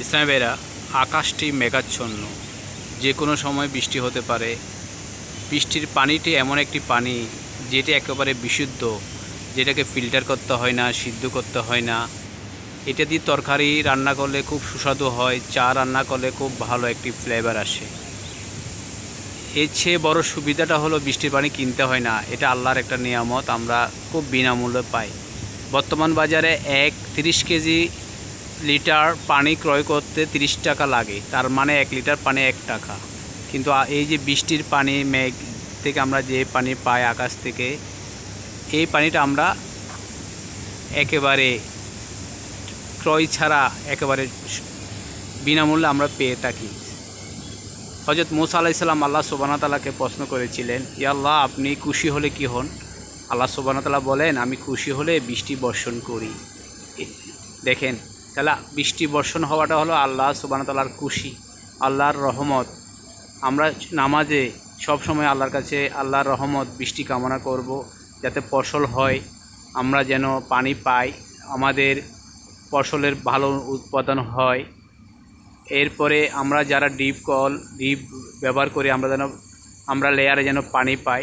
ইসলামী ভাইরা, আকাশটি মেঘাচ্ছন্ন। যে কোনো সময় বৃষ্টি হতে পারে। বৃষ্টির পানিটি এমন একটি পানি, যেটি একেবারে বিশুদ্ধ, যেটাকে ফিল্টার করতে হয় না, সিদ্ধ করতে হয় না। এটা দিয়ে তরকারি রান্না করলে খুব সুস্বাদু হয়, চা রান্না করলে খুব ভালো একটি ফ্লেভার আসে। এর চেয়ে বড় সুবিধাটা হলো বৃষ্টির পানি কিনতে হয় না। এটা আল্লাহর একটা নিয়ামত, আমরা খুব বিনামূল্যে পাই। বর্তমান বাজারে এক তিরিশ কেজি লিটার পানি ক্রয় করতে তিরিশ টাকা লাগে। তার মানে এক লিটার পানি এক টাকা। কিন্তু এই যে বৃষ্টির পানি, মেঘ থেকে আমরা যে পানি পাই আকাশ থেকে, এই পানিটা আমরা একেবারে ক্রয় ছাড়া একেবারে বিনামূল্যে আমরা পেয়ে থাকি। হজরত মুসা আলাইসাল্লাম আল্লাহ সুবানা তালাকে প্রশ্ন করেছিলেন ইয়াল্লাহ আপনি খুশি হলে কি হন? আল্লাহ সুবানা তালা বলেন, আমি খুশি হলে বৃষ্টি বর্ষণ করি। দেখেন তাহলে বৃষ্টি, বর্ষণ হওয়াটা হলো আল্লাহ সুবানা তালার খুশি, আল্লাহর রহমত। আমরা নামাজে সব সময় আল্লাহর কাছে আল্লাহর রহমত, বৃষ্টি কামনা করব যাতে ফসল হয়, আমরা যেন পানি পাই, আমাদের ফসলের ভালো উৎপাদন হয়। এরপরে আমরা যারা ডিপ কল, ডিপ ব্যবহার করি, আমরা যেন, আমরা লেয়ারে যেন পানি পাই।